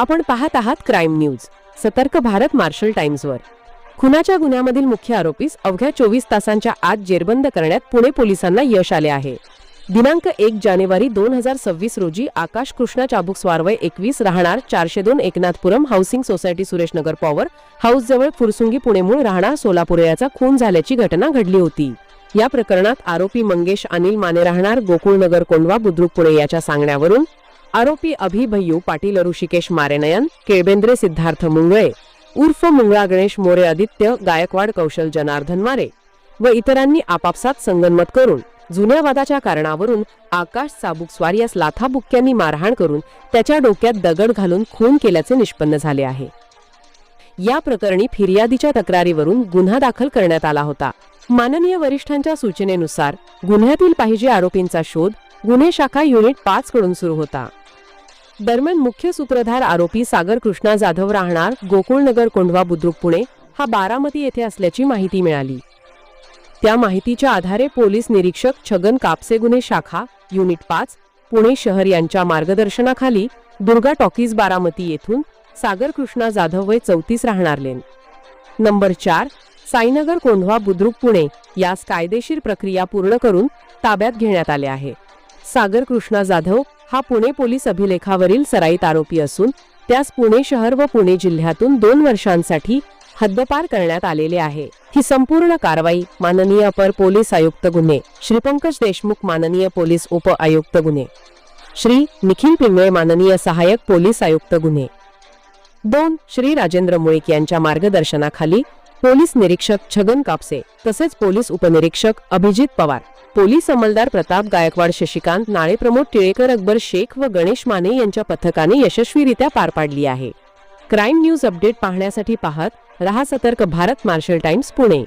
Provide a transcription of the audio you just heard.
आपण पाहत आहात क्राईम न्यूज सतर्क भारत मार्शल टाइम्सवर. खुनाच्या गुन्ह्यामधील मुख्य आरोपीस अवघ्या चोवीस तासांच्या आत जेरबंद करण्यात पुणे पोलिसांना यश आले आहे. दिनांक एक जानेवारी दोन हजार सव्वीस रोजी आकाश कृष्णा चाबुक स्वारवय एकवीस राहणार चारशे दोन Eknathpuram housing society Sureshnagar power house जवळ फुरसुंगी पुणे मूळ राहणार सोलापूर याचा खून झाल्याची घटना घडली होती. या प्रकरणात आरोपी मंगेश अनिल माने राहणार गोकुळनगर कोंडवा बुद्रुक पुणे याच्या सांगण्यावरून आरोपी अभि भय्यू पाटील ऋषिकेश मारेनयन केळबेंद्रे सिद्धार्थ मुंगळे उर्फ मुंगळा गणेश मोरे आदित्य गायकवाड कौशल जनार्दन मारे व इतरांनी आपापसात संगनमत करून जुन्या वादाच्या कारणावरून आकाश चाबुकस्वार यास लाथाबुक्क्यांनी मारहाण करून त्याच्या डोक्यात दगड घालून खून केल्याचे निष्पन्न झाले आहे. या प्रकरणी फिर्यादीच्या तक्रारीवरून गुन्हा दाखल करण्यात आला होता. माननीय वरिष्ठांच्या सूचनेनुसार गुन्ह्यातील पाहिजे आरोपींचा शोध गुन्हे शाखा युनिट पाच कडून सुरू होता. दरम्यान मुख्य सूत्रधार आरोपी सागर कृष्णा जाधव राहणार गोकुळनगर कोंढवा बुद्रुक पुणे हा बारामती येथे असल्याची माहिती मिळाली. त्या माहितीच्या आधारे पोलीस निरीक्षक छगन कापसे गुन्हे शाखा युनिट पाच पुणे शहर यांच्या मार्गदर्शनाखाली दुर्गा टॉकीज बारामती येथून सागर कृष्णा जाधव वय चौतीस राहणार लेन. नंबर चार साईनगर कोंढवा बुद्रुक पुणे यास कायदेशीर प्रक्रिया पूर्ण करून ताब्यात घेण्यात आले आहे. सागर कृष्णा जाधव हा पुणे पोलीस अभिलेखावरील सराईत आरोपी असून त्यास पुणे शहर व पुणे जिल्ह्यातून दोन वर्षांसाठी हद्दपार करण्यात आलेले आहे. ही संपूर्ण कारवाई माननीय अपर पोलीस आयुक्त गुन्हे श्री पंकज देशमुख माननीय पोलीस उप आयुक्त गुन्हे श्री निखिल पिंगळे माननीय सहाय्यक पोलीस आयुक्त गुन्हे. दोन श्री राजेंद्र मुळीक यांच्या मार्गदर्शनाखाली पोलीस निरीक्षक छगन कापसे तसेच पोलीस उपनिरीक्षक अभिजित पवार. पोलीस अंमलदार प्रताप गायकवाड शशिकांत नाळे प्रमोद टिळेकर अकबर शेख व गणेश माने यांच्या पथकाने यशस्वीरित्या पार पाडली आहे. क्राईम न्यूज अपडेट पाहण्यासाठी पाहत रहा सतर्क भारत मार्शल टाइम्स पुणे.